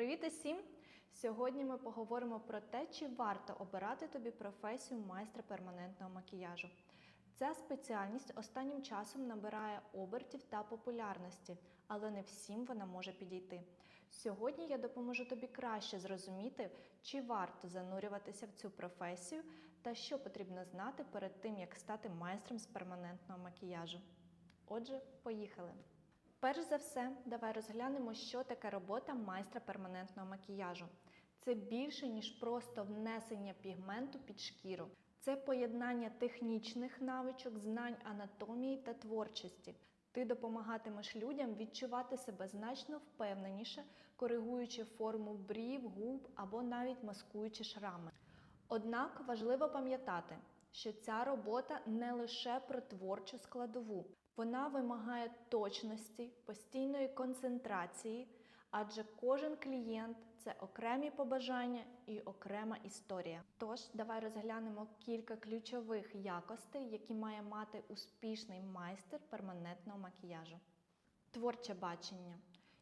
Привіт усім! Сьогодні ми поговоримо про те, чи варто обирати тобі професію майстра перманентного макіяжу. Ця спеціальність останнім часом набирає обертів та популярності, але не всім вона може підійти. Сьогодні я допоможу тобі краще зрозуміти, чи варто занурюватися в цю професію та що потрібно знати перед тим, як стати майстром з перманентного макіяжу. Отже, поїхали! Перш за все, давай розглянемо, що таке робота майстра перманентного макіяжу. Це більше, ніж просто внесення пігменту під шкіру. Це поєднання технічних навичок, знань анатомії та творчості. Ти допомагатимеш людям відчувати себе значно впевненіше, коригуючи форму брів, губ або навіть маскуючи шрами. Однак важливо пам'ятати, що ця робота не лише про творчу складову, вона вимагає точності, постійної концентрації, адже кожен клієнт це окремі побажання і окрема історія. Тож, давай розглянемо кілька ключових якостей, які має мати успішний майстер перманентного макіяжу. Творче бачення.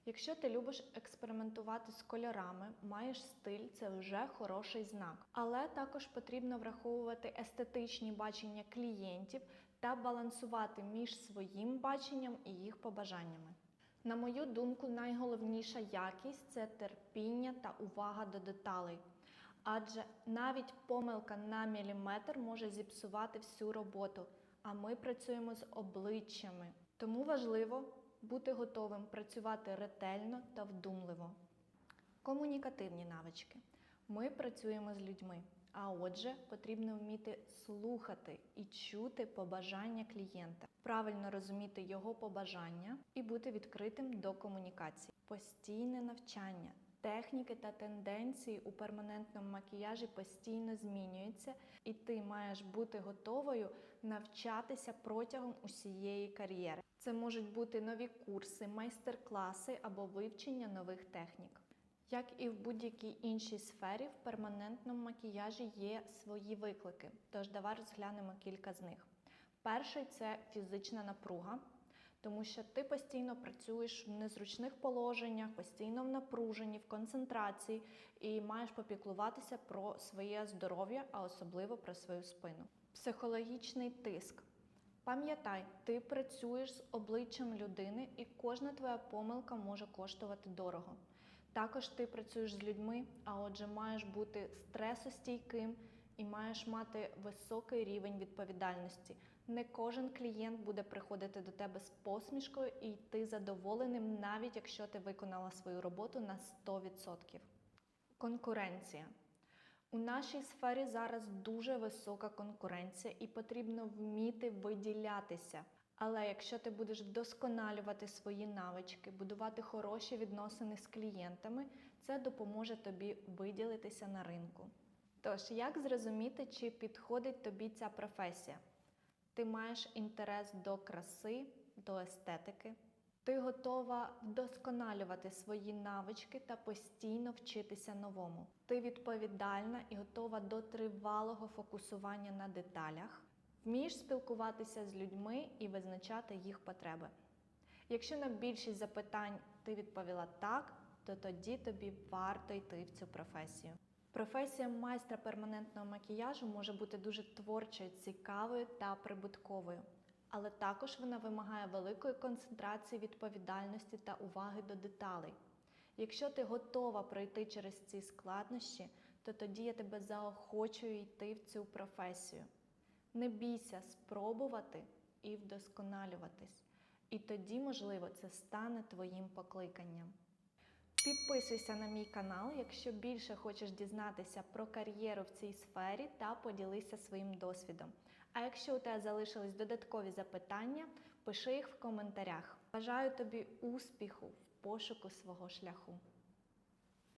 Якщо ти любиш експериментувати з кольорами, маєш стиль, це вже хороший знак. Але також потрібно враховувати естетичні бачення клієнтів та балансувати між своїм баченням і їх побажаннями. На мою думку, найголовніша якість це терпіння та увага до деталей. Адже навіть помилка на міліметр може зіпсувати всю роботу, а ми працюємо з обличчями. Тому важливо бути готовим працювати ретельно та вдумливо. Комунікативні навички. Ми працюємо з людьми, а отже, потрібно вміти слухати і чути побажання клієнта, правильно розуміти його побажання і бути відкритим до комунікації. Постійне навчання. Техніки та тенденції у перманентному макіяжі постійно змінюються, і ти маєш бути готовою навчатися протягом усієї кар'єри. Це можуть бути нові курси, майстер-класи або вивчення нових технік. Як і в будь-якій іншій сфері, в перманентному макіяжі є свої виклики. Тож давай розглянемо кілька з них. Перший це фізична напруга, тому що ти постійно працюєш в незручних положеннях, постійно в напруженні, в концентрації і маєш попіклуватися про своє здоров'я, а особливо про свою спину. Психологічний тиск. Пам'ятай, ти працюєш з обличчям людини, і кожна твоя помилка може коштувати дорого. Також ти працюєш з людьми, а отже, маєш бути стресостійким і маєш мати високий рівень відповідальності. Не кожен клієнт буде приходити до тебе з посмішкою і йти задоволеним, навіть якщо ти виконала свою роботу на 100%. Конкуренція. У нашій сфері зараз дуже висока конкуренція і потрібно вміти виділятися. Але якщо ти будеш вдосконалювати свої навички, будувати хороші відносини з клієнтами, це допоможе тобі виділитися на ринку. Тож, як зрозуміти, чи підходить тобі ця професія? Ти маєш інтерес до краси, до естетики. Ти готова вдосконалювати свої навички та постійно вчитися новому. Ти відповідальна і готова до тривалого фокусування на деталях. Вмієш спілкуватися з людьми і визначати їх потреби. Якщо на більшість запитань ти відповіла так, то тоді тобі варто йти в цю професію. Професія майстра перманентного макіяжу може бути дуже творчою, цікавою та прибутковою, але також вона вимагає великої концентрації, відповідальності та уваги до деталей. Якщо ти готова пройти через ці складнощі, то тоді я тебе заохочую йти в цю професію. Не бійся спробувати і вдосконалюватись. І тоді, можливо, це стане твоїм покликанням. Підписуйся на мій канал, якщо більше хочеш дізнатися про кар'єру в цій сфері та поділися своїм досвідом. А якщо у тебе залишились додаткові запитання, пиши їх в коментарях. Бажаю тобі успіху в пошуку свого шляху.